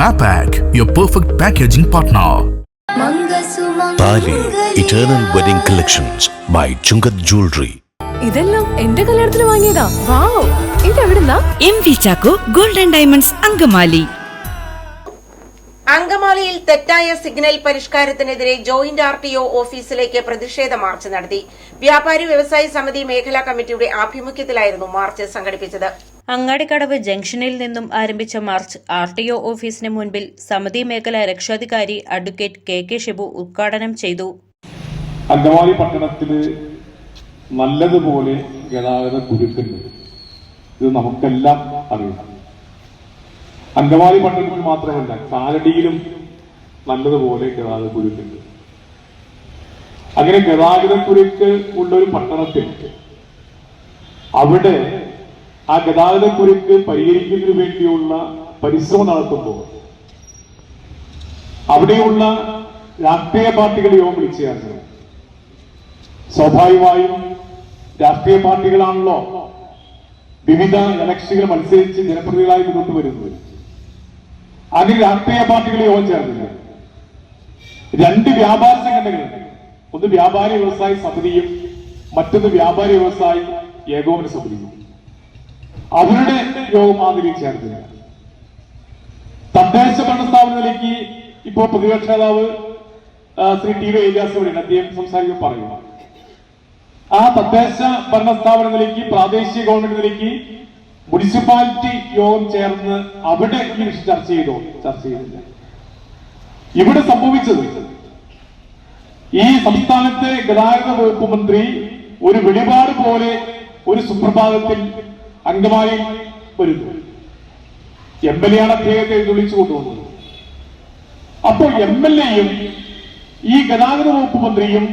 Mapac, your perfect packaging partner. Thali eternal wedding collections by Chungath jewellery ഇതെല്ലാം എന്റെ കല്യാണത്തിന് വാങ്ങിയതാ. Wow. ഇതെവിടുന്നാ? M V Chacko golden diamonds Angamaly. അങ്കമാലിയിൽ തെറ്റായ signal പരിഷ്കാരത്തിനെതിരെ ജോയിന്റ് ആർ ടി ഒ ഓഫീസിലേക്ക് പ്രതിഷേധ മാർച്ച് നടത്തി. വ്യാപാരി വ്യവസായ സമിതി മേഖലാ കമ്മിറ്റിയുടെ ആഭിമുഖ്യത്തിലായിരുന്നു മാർച്ച് സംഘടിപ്പിച്ചത്. അങ്ങാടിക്കടവ് ജംഗ്ഷനിൽ നിന്നും ആരംഭിച്ച മാർച്ച് ആർ ടി ഒ ഓഫീസിന് മുൻപിൽ സമിതി മേഖലാ രക്ഷാധികാരി അഡ്വക്കേറ്റ് കെ കെ ഷിബു ഉദ്ഘാടനം ചെയ്തു. അങ്കമാലി പട്ടണത്തിൽ നല്ലതുപോലെ ഗതാഗത കുരുക്കുണ്ട് ഇത് നമുക്കെല്ലാം അറിയാം. അങ്കമാലി പട്ടണത്തിൽ മാത്രമല്ല കാലടിയിലും നല്ലതുപോലെ ഗതാഗത കുരുക്കുണ്ട് അങ്ങനെ ഗതാഗത കുരുക്ക് ഉള്ള ഒരു പട്ടണത്തിൽ അവിടെ ആ ഗതാഗത കുരുക്ക് പരിഹരിക്കുന്നതിന് വേണ്ടിയുള്ള പരിശ്രമം നടത്തുമ്പോൾ അവിടെയുള്ള രാഷ്ട്രീയ പാർട്ടികൾ യോഗം വിളിച്ചു സ്വാഭാവികമായും രാഷ്ട്രീയ പാർട്ടികളാണല്ലോ വിവിധ ഇലക്ഷനുകൾ മത്സരിച്ച് ജനപ്രതിനിധികളായി മുന്നോട്ട് വരുന്നത്. അതിൽ രാഷ്ട്രീയ പാർട്ടികൾ യോഗം ചേർന്നില്ല രണ്ട് വ്യാപാര സംഘടനകളുണ്ട്. ഒന്ന് വ്യാപാരി വ്യവസായ സമിതിയും മറ്റൊന്ന് വ്യാപാരി വ്യവസായ ഏകോപന സമിതിയും. അവരുടെ യോഗം മാതിരി ചേർത്തില്ല. തദ്ദേശ ഭരണ സ്ഥാപനത്തിലേക്ക് ഇപ്പോ പ്രതിപക്ഷ നേതാവ് ശ്രീ ടി വി ഏലിയാസ് അദ്ദേഹം സംസാരിക്കുമ്പോൾ പറയുന്നു ആ തദ്ദേശ ഭരണ സ്ഥാപനത്തിലേക്ക് പ്രാദേശിക ഗവൺമെന്റിലേക്ക് മുനിസിപ്പാലിറ്റി യോഗം ചേർന്ന് അവിടെ ഈ വിഷയം ചർച്ച ചെയ്തോ ചർച്ച ചെയ്തില്ല. ഇവിടെ സംഭവിച്ചത് ഈ സംസ്ഥാനത്തെ ഗതാഗത വകുപ്പ് മന്ത്രി ഒരു വെളിപാട് പോലെ ഒരു സുപ്രഭാതത്തിൽ അങ്കമാലി വരുന്നു എം എൽ എ ആണ് അദ്ദേഹത്തെ വിളിച്ചു കൊണ്ടുവന്നത്. അപ്പോൾ എം എൽ എയും ഈ ഗതാഗത വകുപ്പ് മന്ത്രിയും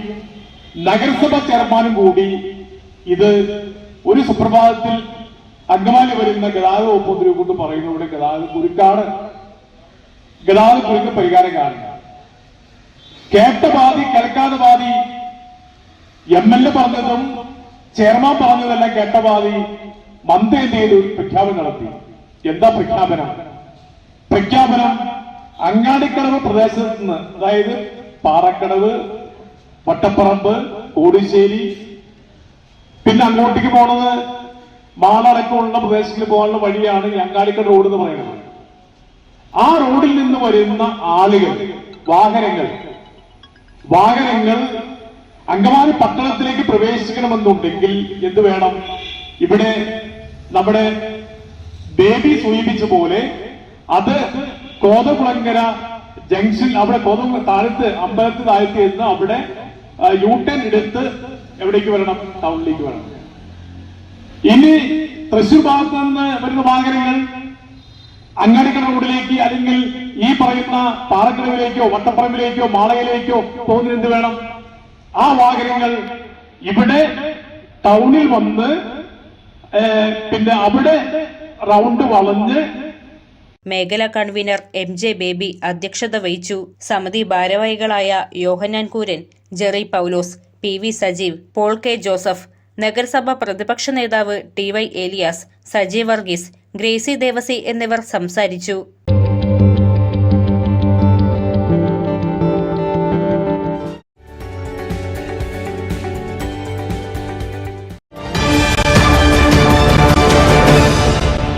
നഗരസഭ ചെയർമാനും കൂടി ഇത് ഒരു സുപ്രഭാതത്തിൽ അങ്കമാലി വരുന്ന ഗതാഗത വകുപ്പ് മന്ത്രിയെ കൊണ്ട് പറയുന്നു ഇവിടെ ഗതാഗത കുരുക്കാണ്. ഗതാഗത കുരുക്ക് പരിഹാരം കാണുക. കേട്ട ബാധി കേൾക്കാതെ ബാധി എം എൽ എ പറഞ്ഞതും ചെയർമാൻ പറഞ്ഞതെല്ലാം കേട്ട ബാധി മന്ത്രി എന്ത് ചെയ്തു പ്രഖ്യാപനം നടത്തി. എന്താ പ്രഖ്യാപനം? പ്രഖ്യാപനം അങ്ങാടിക്കടവ് പ്രദേശത്ത് നിന്ന് അതായത് പാറക്കടവ് വട്ടപ്പറമ്പ് കോടിശ്ശേരി പിന്നെ അങ്ങോട്ടേക്ക് പോണത് മാളടക്കമുള്ള പ്രദേശത്തിൽ പോകാനുള്ള വഴിയാണ് അങ്ങാടിക്കട റോഡ് എന്ന് പറയുന്നത്. ആ റോഡിൽ നിന്ന് വരുന്ന ആളുകൾ വാഹനങ്ങൾ വാഹനങ്ങൾ അങ്കമാലി പട്ടണത്തിലേക്ക് പ്രവേശിക്കണമെന്നുണ്ടെങ്കിൽ എന്ത് വേണം? ഇവിടെ നമ്മുടെ ബേബി സൂചിപ്പിച്ച പോലെ അത് കോതകുളങ്കര ജംഗ്ഷൻ അവിടെ കോതകുള താഴത്ത് അമ്പലത്തിൽ താഴ്ത്തി എന്ന് അവിടെ യു ടേൺ എടുത്ത് എവിടേക്ക് വരണം? ടൗണിലേക്ക് വരണം. ഇനി തൃശൂർ ഭാഗത്ത് നിന്ന് വരുന്ന വാഹനങ്ങൾ അങ്ങാടിക്കട റോഡിലേക്ക് അല്ലെങ്കിൽ ഈ പറയുന്ന പാറക്കടവിലേക്കോ വട്ടപ്പറമ്പിലേക്കോ മാളയിലേക്കോ പോകുന്നതിന് എന്ത് വേണം? ആ വാഹനങ്ങൾ ഇവിടെ ടൗണിൽ വന്ന് പിന്നെ അവിടെ റൗണ്ട് വളഞ്ഞ് മേഖലാ കൺവീനർ എം ജെ ബേബി അധ്യക്ഷത വഹിച്ചു. സമിതി ഭാരവാഹികളായ Yohannan Kooran Jerry Paulose P V Sajeev Paul K Joseph നഗരസഭ പ്രതിപക്ഷ നേതാവ് ടി വൈ ഏലിയാസ് സജീവ് വർഗീസ് ഗ്രേസി ദേവസി എന്നിവർ സംസാരിച്ചു.